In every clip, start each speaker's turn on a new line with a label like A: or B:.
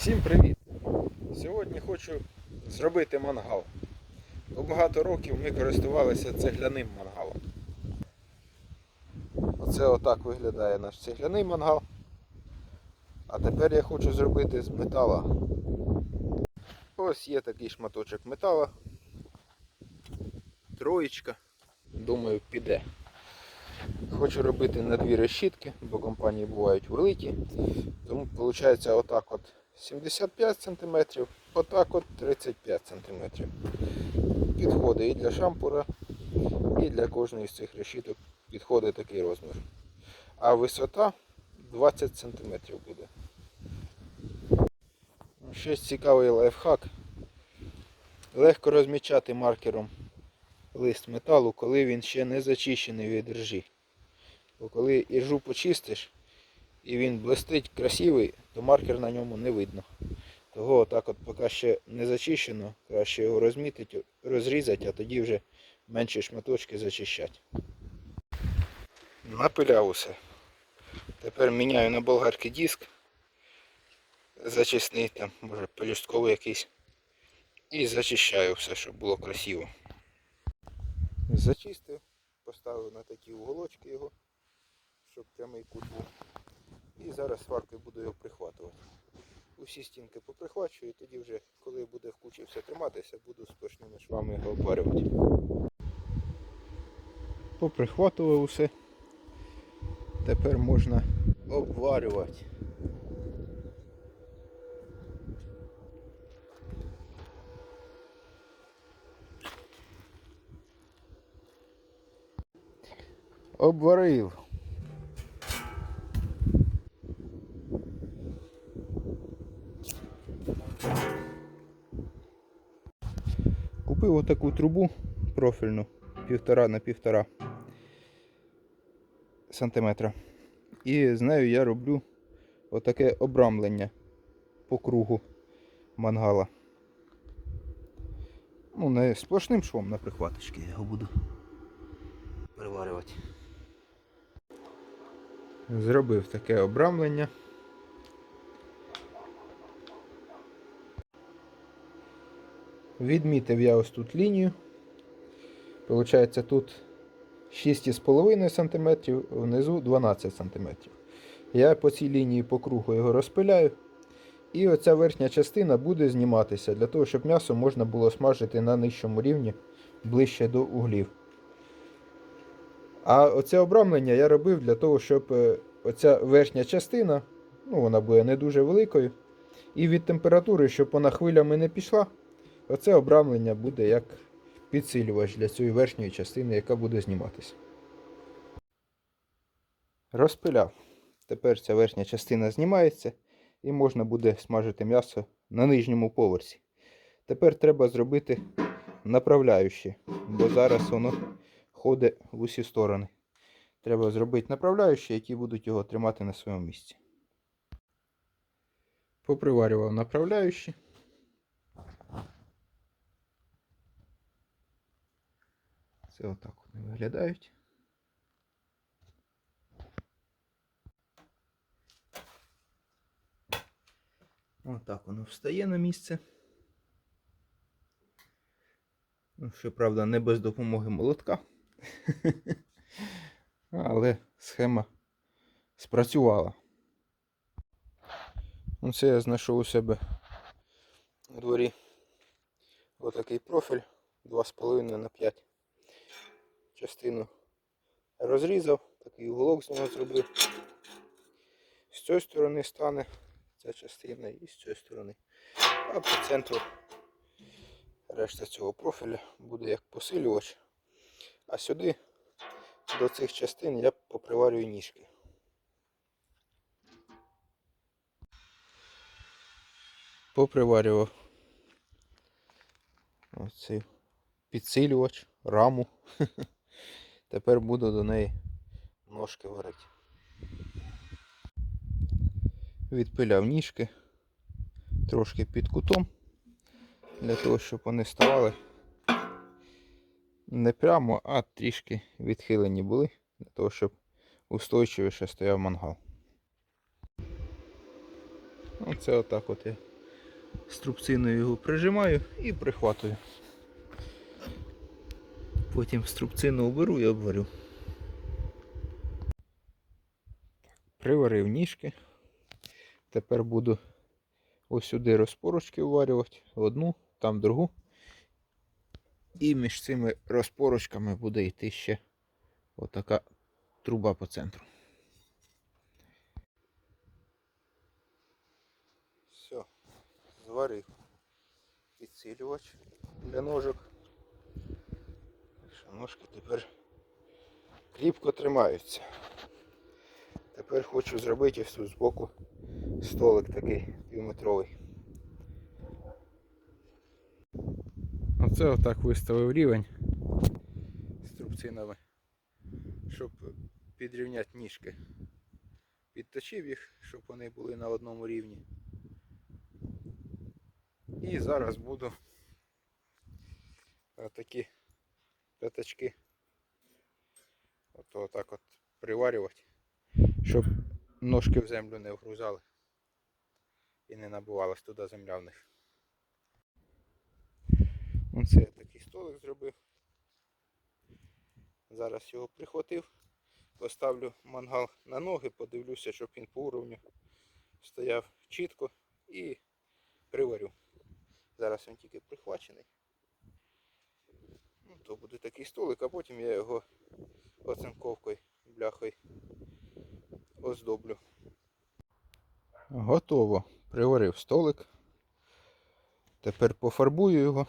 A: Всім привіт! Сьогодні хочу зробити мангал. Бо багато років ми користувалися цегляним мангалом. Оце отак виглядає наш цегляний мангал. А тепер я хочу зробити з метала. Ось є такий шматочок метала. Троєчка. Думаю, піде. Хочу робити на дві решітки, бо компанії бувають великі. Тому виходить отак от 75 см, отак от 35 см. Підходить і для шампура, і для кожної з цих решіток підходить такий розмір. А висота 20 см буде. Ще цікавий лайфхак. Легко розмічати маркером лист металу, коли він ще не зачищений від ржі. Бо коли іржу почистиш і він блистить красивий, то маркер на ньому не видно. Того отак от поки ще не зачищено, краще його розмітити, розрізати, а тоді вже менші шматочки зачищати. Напиляв усе. Тепер міняю на болгарки диск. Зачисний там, може пелюстковий якийсь. І зачищаю все, щоб було красиво. Зачистив, поставив на такі уголочки його, щоб прямий кут був. І зараз сваркою буду його прихватувати. Усі стінки поприхвачую, і тоді вже, коли буде в кучі все триматися, буду сплошними швами його обварювати. Поприхватував усе. Тепер можна обварювати. Обварив. Купив отаку трубу профільну півтора на півтора сантиметра. І з нею я роблю отаке обрамлення по кругу мангала. Ну, не сплошним швом на прихваточки я його буду переварювати. Зробив таке обрамлення. Відмітив я ось тут лінію. Получається тут 6,5 см, внизу 12 см. Я по цій лінії по кругу його розпиляю. І оця верхня частина буде зніматися для того, щоб м'ясо можна було смажити на нижчому рівні ближче до углів. А оце обрамлення я робив для того, щоб е, оця верхня частина, ну вона буде не дуже великою. І від температури, щоб вона хвилями не пішла, оце обрамлення буде як підсилювач для цієї верхньої частини, яка буде зніматися. Розпиляв. Тепер ця верхня частина знімається і можна буде смажити м'ясо на нижньому поверсі. Тепер треба зробити направляючі, бо зараз воно ходить в усі сторони. Треба зробити направляючі, які будуть його тримати на своєму місці. Поприварював направляючі. Це отак вони виглядають. Отак воно встає на місце. Ну, щоправда, не без допомоги молотка. Але схема спрацювала. Оце я знайшов у себе у дворі отакий профіль 2,5 на 5. Частину розрізав, такий уголок з нього зробив. З цієї сторони стане ця частина і з цієї сторони. А по центру решта цього профіля буде як посилювач. А сюди до цих частин я поприварюю ніжки. Поприварював оцей підсилювач, раму. Тепер буду до неї ножки варити. Відпиляв ніжки трошки під кутом, для того, щоб вони ставали не прямо, а трішки відхилені були, для того, щоб устойчивіше стояв мангал. Оце отак от я Струбциною його прижимаю і прихватую. Потім струбцину оберу і обварю. Приварив ніжки. Тепер буду ось сюди розпорочки уварювати. Одну, там другу. І між цими розпорочками буде йти ще отака труба по центру. Все, зварив підсилювач для ножок. Ножки тепер кріпко тримаються. Тепер хочу зробити ось тут збоку столик такий півметровий. Оце отак виставив рівень з трубцинами, щоб підрівняти ніжки. Підточив їх, щоб вони були на одному рівні. І зараз буду такі п'ятачки ото отак от приварювати, щоб ножки в землю не вгрузали і не набувалась туди земля в них. Оце я такий столик зробив. Зараз його прихватив, поставлю мангал на ноги, подивлюся, щоб він по уровню стояв чітко і приварю. Зараз він тільки прихвачений. То буде такий столик, а потім я його оцинковкою, бляхою оздоблю. Готово. Приварив столик. Тепер пофарбую його.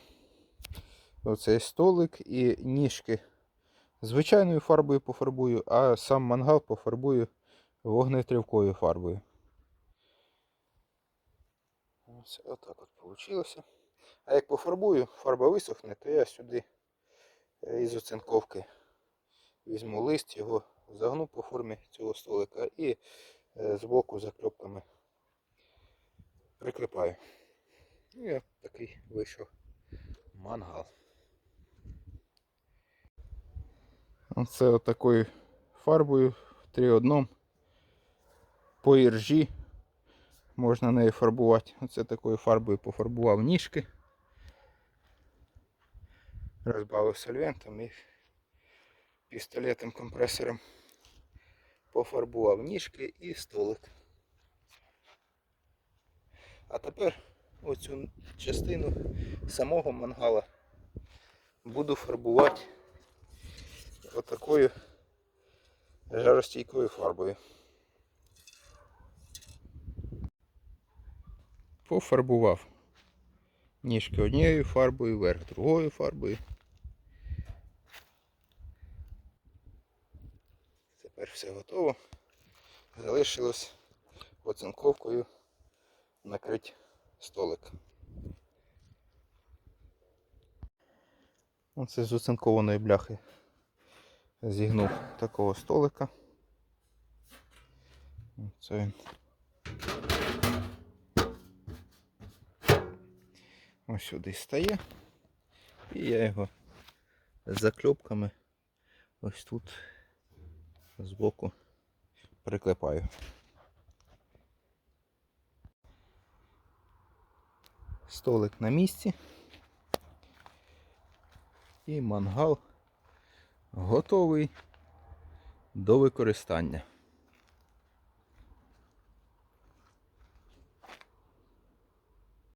A: Оцей столик і ніжки звичайною фарбою пофарбую, а сам мангал пофарбую вогнетривкою фарбою. Ось отак от вийшло. А як пофарбую, фарба висохне, то я сюди із оцинковки візьму лист, його загну по формі цього столика і е, збоку закльопками приклепаю. І от такий вийшов мангал. Оце отакою фарбою в 3 одном по іржі можна нею фарбувати. Оце такою фарбою пофарбував ніжки. Розбавив сольвентом і пістолетом компресором пофарбував ніжки і столик. А тепер оцю частину самого мангала буду фарбувати отакою жаростійкою фарбою. Пофарбував ніжки однією фарбою, верх другою фарбою. Тепер все готово. Залишилось оцинковкою накрити столик. Оце з оцинкованої бляхи зігнув такого столика. Це він. Ось сюди стає. І я його закльопками ось тут збоку приклепаю. Столик на місці. І мангал готовий до використання.